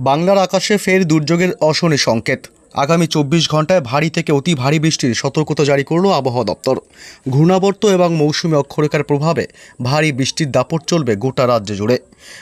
বাংলার আকাশে ফের দুর্যোগের অশনি সংকেত। আগামী চব্বিশ ঘন্টায় ভারী থেকে অতি ভারী বৃষ্টির সতর্কতা জারি করল আবহাওয়া দপ্তর। ঘূর্ণাবর্ত এবং মৌসুমী অক্ষরেখার প্রভাবে ভারী বৃষ্টির দাপট চলবে গোটা রাজ্য জুড়ে।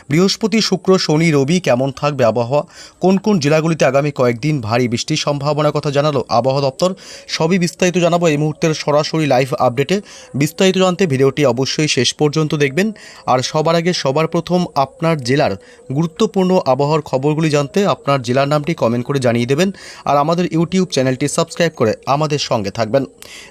বৃহস্পতি, শুক্র, শনি, রবি কেমন থাকবে আবহাওয়া? কোন কোন জেলাগুলিতে আগামী কয়েকদিন ভারী বৃষ্টির সম্ভাবনার কথা জানালো আবহাওয়া দপ্তর? সবই বিস্তারিত জানাব এই মুহূর্তের সরাসরি লাইভ আপডেটে। বিস্তারিত জানতে ভিডিওটি অবশ্যই শেষ পর্যন্ত দেখবেন। আর সবার আগে সবার প্রথম আপনার জেলার গুরুত্বপূর্ণ আবহাওয়ার খবরগুলি জানতে আপনার জেলার নামটি কমেন্ট করে জানিয়ে দেবেন। আর আমাদের ইউটিউব চ্যানেলটি সাবস্ক্রাইব করে আমাদের সঙ্গে থাকবেন।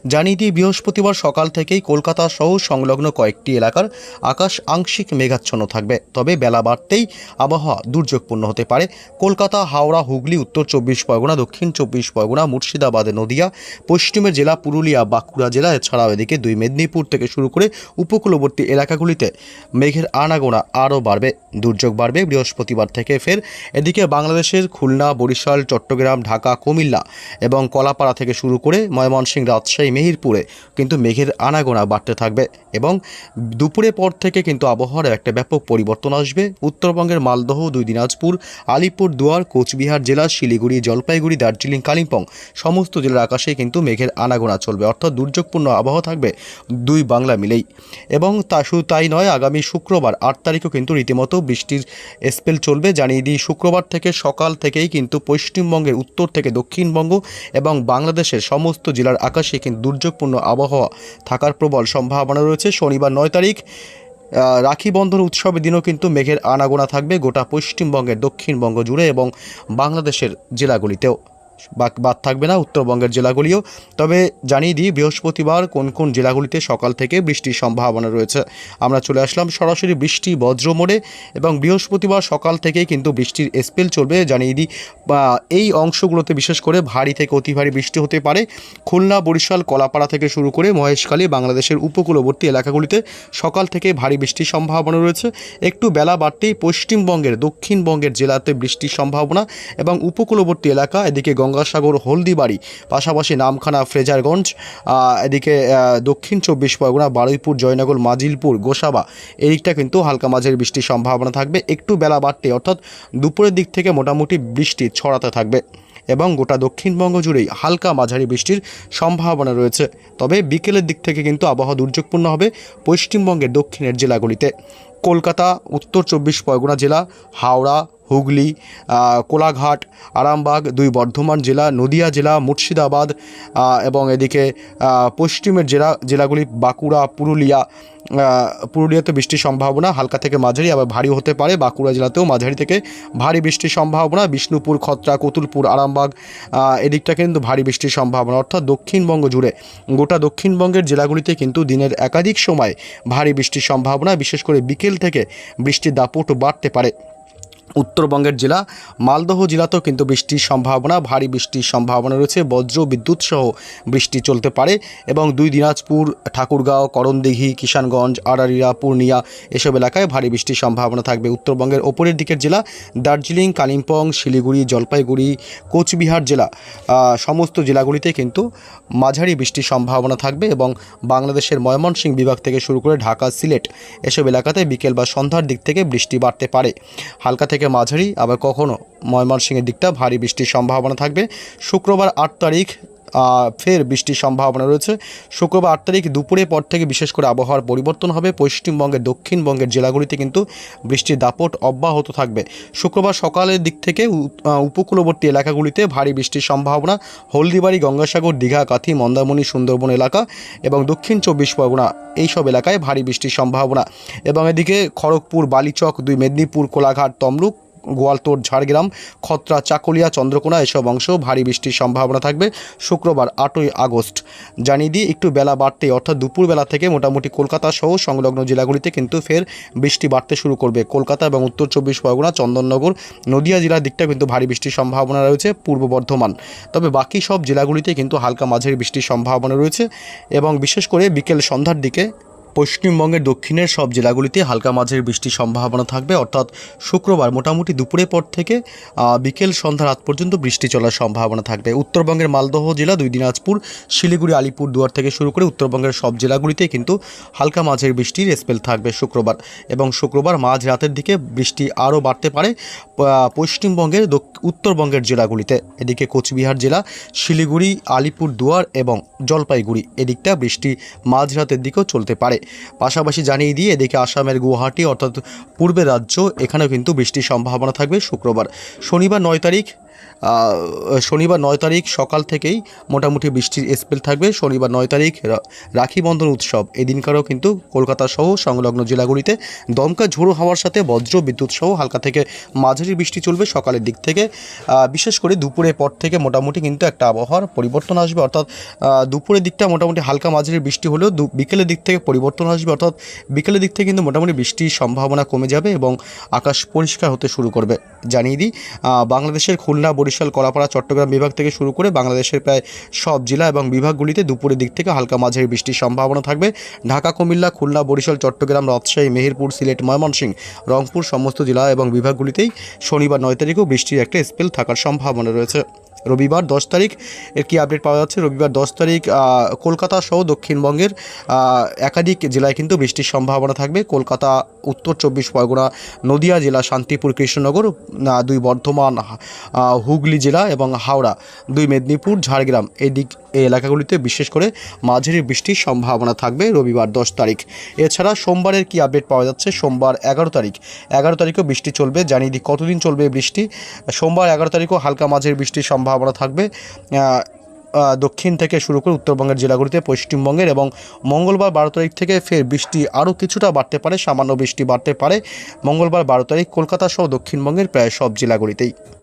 জানিয়ে দিই, বৃহস্পতিবার সকাল থেকেই কলকাতা সহ সংলগ্ন কয়েকটি এলাকার আকাশ আংশিক মেঘাচ্ছন্ন থাকবে। তবে বেলা বাড়তেই আবহাওয়া দুর্যোগপূর্ণ হতে পারে। কলকাতা, হাওড়া, হুগলি, উত্তর চব্বিশ পরগনা, দক্ষিণ চব্বিশ পরগনা, মুর্শিদাবাদ, নদিয়া, পশ্চিমের জেলা পুরুলিয়া, বাঁকুড়া জেলা, এছাড়াও এদিকে দুই মেদিনীপুর থেকে শুরু করে উপকূলবর্তী এলাকাগুলিতে মেঘের আনাগোনা আরও বাড়বে। দুর্যোগ বাড়বে বৃহস্পতিবার থেকে ফের। এদিকে বাংলাদেশের খুলনা, বরিশাল, চট্টগ্রাম, ঢাকা কুমিল্লা এবং কলাপাড়া থেকে শুরু করে ময়মনসিংহ, রাজশাহী, মেহিরপুরে কিন্তু মেঘের আনাগোনা বাড়তে থাকবে এবং দুপুরের পর থেকে কিন্তু আবহাওয়ার একটা ব্যাপক পরিবর্তন আসবে। উত্তরবঙ্গের মালদহ, দুই দিনাজপুর, আলিপুর, দুয়ার, কোচবিহার জেলা, শিলিগুড়ি, জলপাইগুড়ি, দার্জিলিং, কালিম্পং সমস্ত জেলার আকাশে কিন্তু মেঘের আনাগোনা চলবে। অর্থাৎ দুর্যোগপূর্ণ আবহাওয়া থাকবে দুই বাংলা মিলেই। এবং তা শুধু তাই নয়, আগামী শুক্রবার আট তারিখও কিন্তু রীতিমতো বৃষ্টির স্পেল চলবে। জানিয়ে দিই, শুক্রবার থেকে সকাল থেকেই কিন্তু পশ্চিমবঙ্গের উত্তর থেকে দক্ষিণবঙ্গ এবং বাংলাদেশের সমস্ত জেলার আকাশে কিন্তু দুর্যোগপূর্ণ আবহাওয়া থাকার প্রবল সম্ভাবনা রয়েছে। শনিবার নয় তারিখ রাখি বন্ধন উৎসবের দিনও কিন্তু মেঘের আনাগোনা থাকবে গোটা পশ্চিমবঙ্গের দক্ষিণবঙ্গ জুড়ে এবং বাংলাদেশের জেলাগুলিতেও। বাদ থাকবে না উত্তরবঙ্গের জেলাগুলিও। তবে জানিয়ে দিই, বৃহস্পতিবার কোন কোন জেলাগুলিতে সকাল থেকে বৃষ্টির সম্ভাবনা রয়েছে। আমরা চলে আসলাম সরাসরি বৃষ্টি বজ্র মোড়ে এবং বৃহস্পতিবার সকাল থেকেই কিন্তু বৃষ্টির স্পেল চলবে জানিয়ে দিই। এই অংশগুলোতে বিশেষ করে ভারী থেকে অতি ভারী বৃষ্টি হতে পারে। খুলনা, বরিশাল, কলাপাড়া থেকে শুরু করে মহেশখালী, বাংলাদেশের উপকূলবর্তী এলাকাগুলিতে সকাল থেকে ভারী বৃষ্টির সম্ভাবনা রয়েছে। একটু বেলা বাড়তেই পশ্চিমবঙ্গের দক্ষিণবঙ্গের জেলাতে বৃষ্টির সম্ভাবনা এবং উপকূলবর্তী এলাকা, এদিকে গঙ্গাসাগর, হলদিবাড়ি, পাশাপাশি নামখানা, ফ্রেজারগঞ্জ এদিকে দক্ষিণ চব্বিশ পরগনা, বারুইপুর, জয়নগর, মাজিলপুর, গোসাবা এদিকটা কিন্তু হালকা মাঝের বৃষ্টির সম্ভাবনা থাকবে। একটু বেলা বাড়তে, অর্থাৎ দুপুরের দিক থেকে মোটামুটি বৃষ্টি ছড়াতে থাকবে এবং গোটা দক্ষিণবঙ্গ জুড়েই হালকা মাঝারি বৃষ্টির সম্ভাবনা রয়েছে। তবে বিকেলের দিক থেকে কিন্তু আবহাওয়া দুর্যোগপূর্ণ হবে পশ্চিমবঙ্গের দক্ষিণের জেলাগুলিতে। কলকাতা, উত্তর চব্বিশ পরগনা জেলা, হাওড়া হুগলি কোলাঘাট, আরামবাগ, দুই বর্ধমান জেলা, নদিয়া জেলা, মুর্শিদাবাদ এবং এদিকে পশ্চিমের জেলা, জেলাগুলি বাঁকুড়া, পুরুলিয়া পুরুলিয়াতে বৃষ্টির সম্ভাবনা, হালকা থেকে মাঝারি, আবার ভারী হতে পারে। বাঁকুড়া জেলাতেও মাঝারি থেকে ভারী বৃষ্টির সম্ভাবনা, বিষ্ণুপুর, খত্রা, কতুলপুর, আরামবাগ এদিকটা কিন্তু ভারী বৃষ্টির সম্ভাবনা। অর্থাৎ দক্ষিণবঙ্গ জুড়ে, গোটা দক্ষিণবঙ্গের জেলাগুলিতে কিন্তু দিনের একাধিক সময় ভারী বৃষ্টির সম্ভাবনা, বিশেষ করে বিকেল থেকে বৃষ্টির দাপট বাড়তে পারে। উত্তরবঙ্গের জেলা। মালদহ জেলাতেও কিন্তু বৃষ্টির সম্ভাবনা, ভারী বৃষ্টির সম্ভাবনা রয়েছে। বজ্র বিদ্যুৎ সহ বৃষ্টি চলতে পারে এবং দুই দিনাজপুর, ঠাকুরগাঁও, করণদিঘি, কিষানগঞ্জ আড়ারিয়া পূর্ণিয়া এসব এলাকায় ভারী বৃষ্টির সম্ভাবনা থাকবে। উত্তরবঙ্গের ওপরের দিকের জেলা দার্জিলিং, কালিম্পং, শিলিগুড়ি, জলপাইগুড়ি, কোচবিহার জেলা সমস্ত জেলাগুলিতে কিন্তু মাঝারি বৃষ্টির সম্ভাবনা থাকবে এবং বাংলাদেশের ময়মনসিংহ বিভাগ থেকে শুরু করে ঢাকা, সিলেট এসব এলাকাতে বিকেল বা সন্ধ্যার দিক থেকে বৃষ্টি বাড়তে পারে। হালকা থেকে মাঝারি আবার কখনও ময়মনসিংহের দিকটা ভারী বৃষ্টির সম্ভাবনা থাকবে। শুক্রবার আট তারিখ ফের বৃষ্টির সম্ভাবনা রয়েছে। শুক্রবার আট তারিখ দুপুরের পর থেকে বিশেষ করে আবহাওয়ার পরিবর্তন হবে। পশ্চিমবঙ্গের, দক্ষিণবঙ্গের জেলাগুলিতে কিন্তু বৃষ্টির দাপট অব্যাহত থাকবে। শুক্রবার সকালের দিক থেকে উপকূলবর্তী এলাকাগুলিতে ভারী বৃষ্টির সম্ভাবনা। হলদিবাড়ি, গঙ্গাসাগর, দীঘা, কাথি, মন্দারমণি, সুন্দরবন এলাকা এবং দক্ষিণ চব্বিশ পরগনা এইসব এলাকায় ভারী বৃষ্টির সম্ভাবনা। এবং এদিকে খড়গপুর, বালিচক, দুই মেদিনীপুর, কোলাঘাট, তমলুক গোয়ালতোড় ঝাড়গ্রাম, খত্রা, চাকুলিয়া, চন্দ্রকোনা এসব অংশ ভারী বৃষ্টির সম্ভাবনা থাকবে শুক্রবার আটই আগস্ট। জানিয়ে দিয়ে একটু বেলা বাড়তেই, অর্থাৎ দুপুরবেলা থেকে মোটামুটি কলকাতা সহ সংলগ্ন জেলাগুলিতে কিন্তু ফের বৃষ্টি বাড়তে শুরু করবে। কলকাতা এবং উত্তর চব্বিশ পরগনা, চন্দননগর, নদিয়া জেলার দিকটা কিন্তু ভারী বৃষ্টির সম্ভাবনা রয়েছে, পূর্ব বর্ধমান। তবে বাকি সব জেলাগুলিতে কিন্তু হালকা মাঝারি বৃষ্টির সম্ভাবনা রয়েছে এবং বিশেষ করে বিকেল সন্ধ্যার দিকে পশ্চিমবঙ্গের দক্ষিণের সব জেলাগুলিতে হালকা মাঝের বৃষ্টির সম্ভাবনা থাকবে, অর্থাৎ শুক্রবার মোটামুটি দুপুরের পর থেকে বিকেল সন্ধ্যা রাত পর্যন্ত বৃষ্টি চলার সম্ভাবনা থাকবে। উত্তরবঙ্গের মালদহ জেলা, দুই দিনাজপুর, শিলিগুড়ি, আলিপুর দুয়ার থেকে শুরু করে উত্তরবঙ্গের সব জেলাগুলিতে কিন্তু হালকা মাঝের বৃষ্টির স্পেল থাকবে শুক্রবার এবং শুক্রবার মাঝ রাতের দিকে বৃষ্টি আরও বাড়তে পারে পশ্চিমবঙ্গের উত্তরবঙ্গের জেলাগুলিতে। এদিকে কোচবিহার জেলা, শিলিগুড়ি, আলিপুর দুয়ার এবং জলপাইগুড়ি। এদিকটা বৃষ্টি মাঝরাতের দিকেও চলতে পারে। পাশাপাশি জানিয়ে দিয়ে এদিকে আসামের গুয়াহাটি অর্থাৎ পূর্বের রাজ্য, এখানেও কিন্তু বৃষ্টির সম্ভাবনা থাকবে শুক্রবার। শনিবার নয় তারিখ শনিবার নয় তারিখ সকাল থেকেই মোটামুটি বৃষ্টির স্পেল থাকবে। শনিবার নয় তারিখ রাখি বন্ধন উৎসব। এদিনকারও কিন্তু কলকাতা সহ সংলগ্ন জেলাগুলিতে দমকা ঝোড়ো হাওয়ার সাথে বজ্র বিদ্যুৎ সহ হালকা থেকে মাঝারি বৃষ্টি চলবে সকালের দিক থেকে। বিশেষ করে দুপুরের পর থেকে মোটামুটি কিন্তু একটা আবহাওয়ার পরিবর্তন আসবে। অর্থাৎ দুপুরের দিকটা মোটামুটি হালকা মাঝারি বৃষ্টি হলেও বিকেলের দিক থেকে পরিবর্তন আসবে। অর্থাৎ, বিকেলের দিক থেকে কিন্তু মোটামুটি বৃষ্টির সম্ভাবনা কমে যাবে এবং আকাশ পরিষ্কার হতে শুরু করবে। জানিয়ে দিই বাংলাদেশের খুলনা বরিশাল কলাপাড়া, চট্টগ্রাম বিভাগ থেকে শুরু করে বাংলাদেশের প্রায় সব জেলা এবং বিভাগগুলিতে দুপুরের দিক থেকে হালকা মাঝারি বৃষ্টির সম্ভাবনা থাকবে। ঢাকা, কুমিল্লা, খুলনা, বরিশাল, চট্টগ্রাম, রাজশাহী, মেহেরপুর, সিলেট, ময়মনসিংহ, রংপুর, সমস্ত জেলা এবং বিভাগগুলিতেই শনিবার নয় তারিখেও বৃষ্টির একটা স্পেল থাকার সম্ভাবনা রয়েছে। রবিবার দশ তারিখ, এর কি আপডেট পাওয়া যাচ্ছে? রবিবার দশ তারিখ কলকাতা সহ দক্ষিণবঙ্গের একাধিক জেলায় কিন্তু বৃষ্টির সম্ভাবনা থাকবে। কলকাতা, উত্তর চব্বিশ পরগনা, নদিয়া জেলা, শান্তিপুর, কৃষ্ণনগর দুই বর্ধমান হুগলি জেলা এবং হাওড়া, দুই মেদিনীপুর, ঝাড়গ্রাম। এই দিক এই এলাকাগুলিতে বিশেষ করে মাঝারি বৃষ্টির সম্ভাবনা থাকবে রবিবার দশ তারিখ। এছাড়া সোমবারের কি আপডেট পাওয়া যাচ্ছে? সোমবার এগারো তারিখ। এগারো তারিখও বৃষ্টি চলবে। জানিয়ে দিই কতদিন চলবে বৃষ্টি? সোমবার এগারো তারিখও হালকা মাঝের বৃষ্টির সম্ভাবনা থাকবে। আহ, আহ, দক্ষিণ থেকে শুরু করে উত্তরবঙ্গের জেলাগুলিতে পশ্চিমবঙ্গের এবং মঙ্গলবার বারো তারিখ থেকে ফের বৃষ্টি আরও কিছুটা বাড়তে পারে সামান্য বৃষ্টি বাড়তে পারে। মঙ্গলবার বারো তারিখ কলকাতা সহ দক্ষিণবঙ্গের প্রায় সব জেলাগুলিতেই।